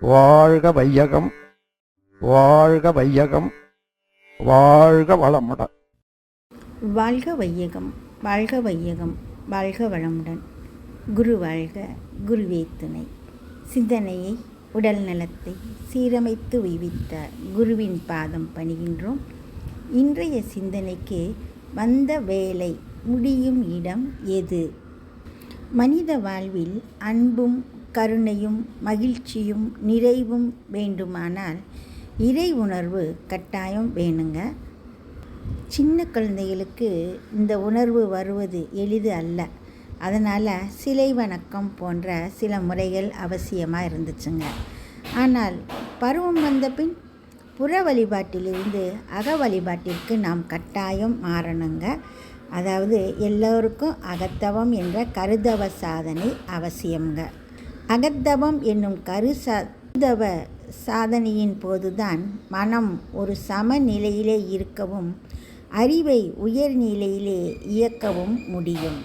வாழ்க வையகம் வாழ்க வையகம் வாழ்க வளமுடன். வாழ்க வையகம் வாழ்க வையகம் வாழ்க வளமுடன். குரு வாழ்க குருவே துணை. சிந்தனையை உடல் நலத்தை சீரமைத்து உய்வித்த குருவின் பாதம் பணிகின்றோம். இன்றைய சிந்தனைக்கு வந்த வேலை முடியும் இடம் எது? மனித வாழ்வில் அன்பும் கருணையும் மகிழ்ச்சியும் நிறைவும் வேண்டுமானால் இறை உணர்வு கட்டாயம் வேணுங்க. சின்ன குழந்தைகளுக்கு இந்த உணர்வு வருவது எளிது அல்ல. அதனால் சிலை வணக்கம் போன்ற சில முறைகள் அவசியமாக இருந்துச்சுங்க. ஆனால் பருவம் வந்த பின் புற வழிபாட்டிலிருந்து அக வழிபாட்டிற்கு நாம் கட்டாயம் மாறணுங்க. அதாவது எல்லோருக்கும் அகத்தவம் என்ற கருதவ சாதனை அவசியம்ங்க. அகத்தவம் என்னும் கரு கருதவ சாதனையின் போதுதான் மனம் ஒரு சமநிலையிலே இருக்கவும் அறிவை உயர்நிலையிலே இயக்கவும் முடியும்.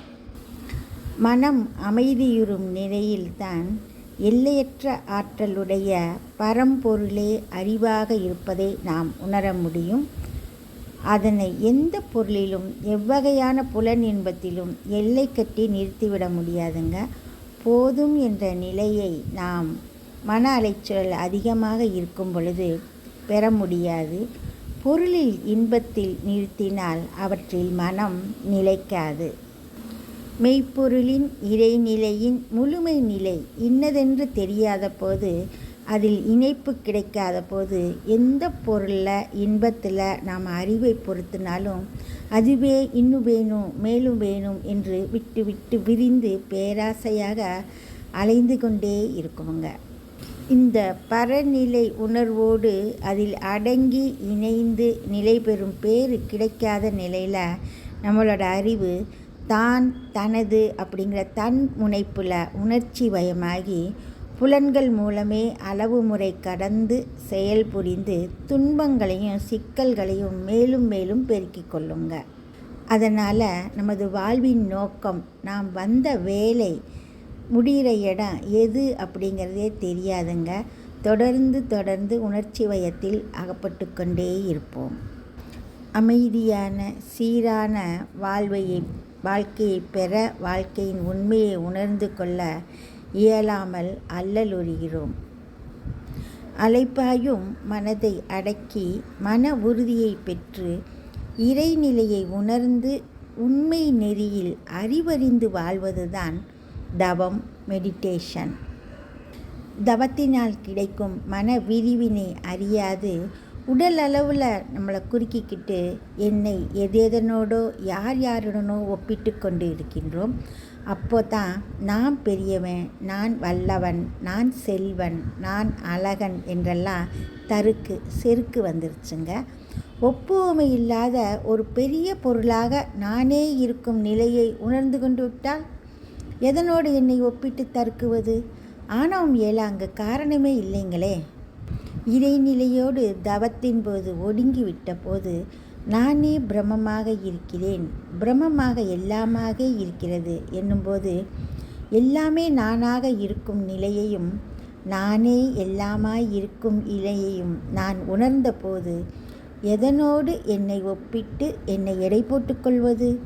மனம் அமைதியுறும் நிலையில்தான் எல்லையற்ற ஆற்றலுடைய பரம்பொருளே அறிவாக இருப்பதை நாம் உணர முடியும். அதனை எந்த பொருளிலும் எவ்வகையான புலன் இன்பத்திலும் எல்லை கட்டி நிறுத்திவிட முடியாதுங்க. போதும் என்ற நிலையை நாம் மன அலைச்சல் அதிகமாக இருக்கும் பொழுது பெற முடியாது. பொருளில் இன்பத்தில் நிறுத்தினால் அவற்றில் மனம் நிலைக்காது. மெய்ப்பொருளின் இறைநிலையின் முழுமை நிலை இன்னதென்று தெரியாத போது அதில் இணைப்பு கிடைக்காத போது எந்த பொருளில் இன்பத்தில் நாம் அறிவை பொருத்தினாலும் அதுவே இன்னும் வேணும் மேலும் வேணும் என்று விட்டு விட்டு விரிந்து பேராசையாக அலைந்து கொண்டே இருக்குங்க இந்த பரநிலை உணர்வோடு அதில் அடங்கி இணைந்து நிலை பெறும் பேறு கிடைக்காத நிலையில் நம்மளோட அறிவு தான் தனது அப்படிங்கிற தன் முனைப்பில் உணர்ச்சி வயமாகி புலன்கள் மூலமே அளவு முறை கடந்து செயல் புரிந்து துன்பங்களையும் சிக்கல்களையும் மேலும் மேலும் பெருக்கிக் கொள்ளுங்க. அதனால் நமது வாழ்வின் நோக்கம் நாம் வந்த வேலை முடிகிற இடம் எது அப்படிங்கிறதே தெரியாதுங்க. தொடர்ந்து தொடர்ந்து உணர்ச்சி வயத்தில் அகப்பட்டு கொண்டே இருப்போம். அமைதியான சீரான வாழ்வையை வாழ்க்கையை பெற வாழ்க்கையின் உண்மையை உணர்ந்து கொள்ள இயலாமல் அல்லலுறுகிறோம் அலைப்பாயும் மனதை அடக்கி மன உறுதியை பெற்று இறைநிலையை உணர்ந்து உண்மை நெறியில் அறிவறிந்து வாழ்வதுதான் தவம் மெடிடேஷன். தவத்தினால் கிடைக்கும் மன விரிவினை அறியாது. உடல் அளவில் நம்மளை குறுக்கிக்கிட்டு என்னை எதேதனோடோ யார் யாருடனோ ஒப்பிட்டு கொண்டு இருக்கின்றோம். அப்போ தான் நான் பெரியவன் நான் வல்லவன் நான் செல்வன் நான் அழகன் என்றெல்லாம் தருக்கு செருக்கு வந்துருச்சுங்க. ஒப்புவமை இல்லாத ஒரு பெரிய பொருளாக நானே இருக்கும் நிலையை உணர்ந்து கொண்டு விட்டால் எதனோடு என்னை ஒப்பிட்டு தருக்குவது? ஆணவம் ஏல அங்கே காரணமே இல்லைங்களே. இறைநிலையோடு தவத்தின் போது ஒடுங்கி விட்ட போது நானே பிரம்மமாக இருக்கிறேன். பிரம்மமாக எல்லாமாக இருக்கிறது என்னும்போது எல்லாமே நானாக இருக்கும் நிலையையும் நானே எல்லாமாய் இருக்கும் இலையையும் நான் உணர்ந்தபோது எதனோடு என்னை ஒப்பிட்டு என்னை எடை போட்டுக்கொள்வது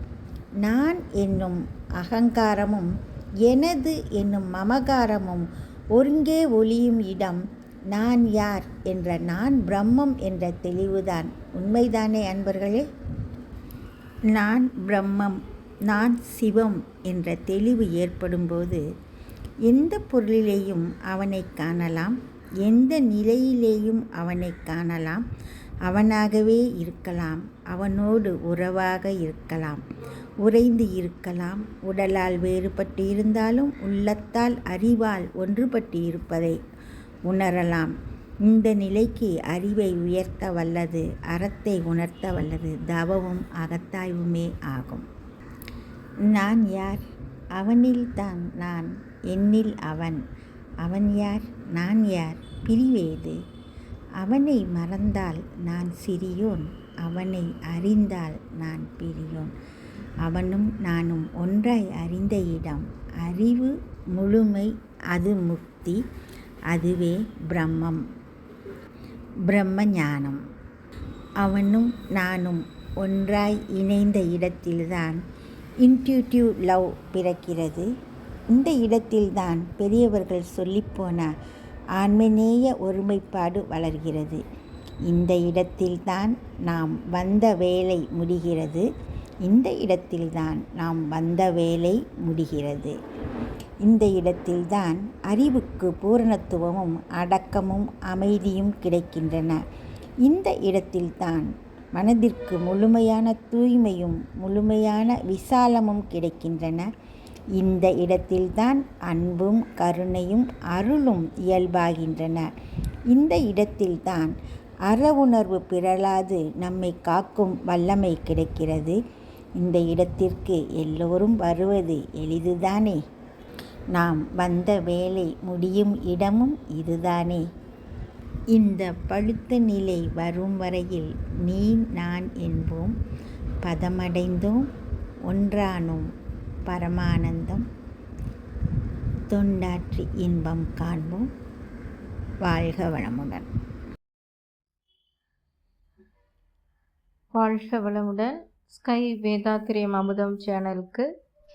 நான் என்னும் அகங்காரமும் எனது என்னும் மமகாரமும் ஒருங்கே ஒளியும் இடம் நான் யார் என்ற நான் பிரம்மம் என்ற தெளிவுதான் உண்மைதானே அன்பர்களே? நான் பிரம்மம் நான் சிவம் என்ற தெளிவு ஏற்படும்போது எந்த பொருளிலேயும் அவனை காணலாம் எந்த நிலையிலேயும் அவனை காணலாம் அவனாகவே இருக்கலாம் அவனோடு உறவாக இருக்கலாம் உறைந்து இருக்கலாம் உடலால் வேறுபட்டு இருந்தாலும் உள்ளத்தால் அறிவால் ஒன்றுபட்டு இருப்பதை உணரலாம். இந்த நிலைக்கு அறிவை உயர்த்த வல்லது அறத்தை உணர்த்த வல்லது தவமும் அகத்தாய்வுமே ஆகும். நான் யார்? அவனில்தான் நான் என்னில் அவன். அவன் யார்? நான் யார்? பிரிவேது அவனை மறந்தால் நான் சிறியோன் அவனை அறிந்தால் நான் பெரியோன். அவனும் நானும் ஒன்றாய் அறிந்த இடம் அறிவு முழுமை அது முக்தி. அதுவே பிரம்மம். பிரம்ம ஞானம் அவனும் நானும் ஒன்றாய் இணைந்த இடத்தில்தான் இன்ட்யூட்டிவ் லவ் பிறக்கிறது. இந்த இடத்தில்தான் பெரியவர்கள் சொல்லிப்போன ஆன்மநேய ஒருமைப்பாடு வளர்கிறது. இந்த இடத்தில்தான் நாம் வந்த வேலை முடிகிறது. இந்த இடத்தில்தான் நாம் வந்த வேலை முடிகிறது. இந்த இடத்தில்தான் அறிவுக்கு பூரணத்துவமும் அடக்கமும் அமைதியும் கிடைக்கின்றன. இந்த இடத்தில்தான் மனதிற்கு முழுமையான தூய்மையும் முழுமையான விசாலமும் கிடைக்கின்றன. இந்த இடத்தில்தான் அன்பும் கருணையும் அருளும் இயல்பாகின்றன. இந்த இடத்தில்தான் அறவுணர்வு உணர்வு பிறழாது நம்மை காக்கும் வல்லமை கிடைக்கிறது. இந்த இடத்திற்கு எல்லோரும் வருவது எளிதுதானே? நாம் வந்த வேலை முடியும் இடமும் இதுதானே. இந்த பழுத்த நிலை வரும் வரையில் நீ நான் என்போம். பதமடைந்தோம் ஒன்றானோம் பரமானந்தம். தொண்டாற்றி இன்பம் காண்போம். வாழ்க வளமுடன். வாழ்க வளமுடன். ஸ்கை வேதாத்திரியம் அமுதம் சேனலுக்கு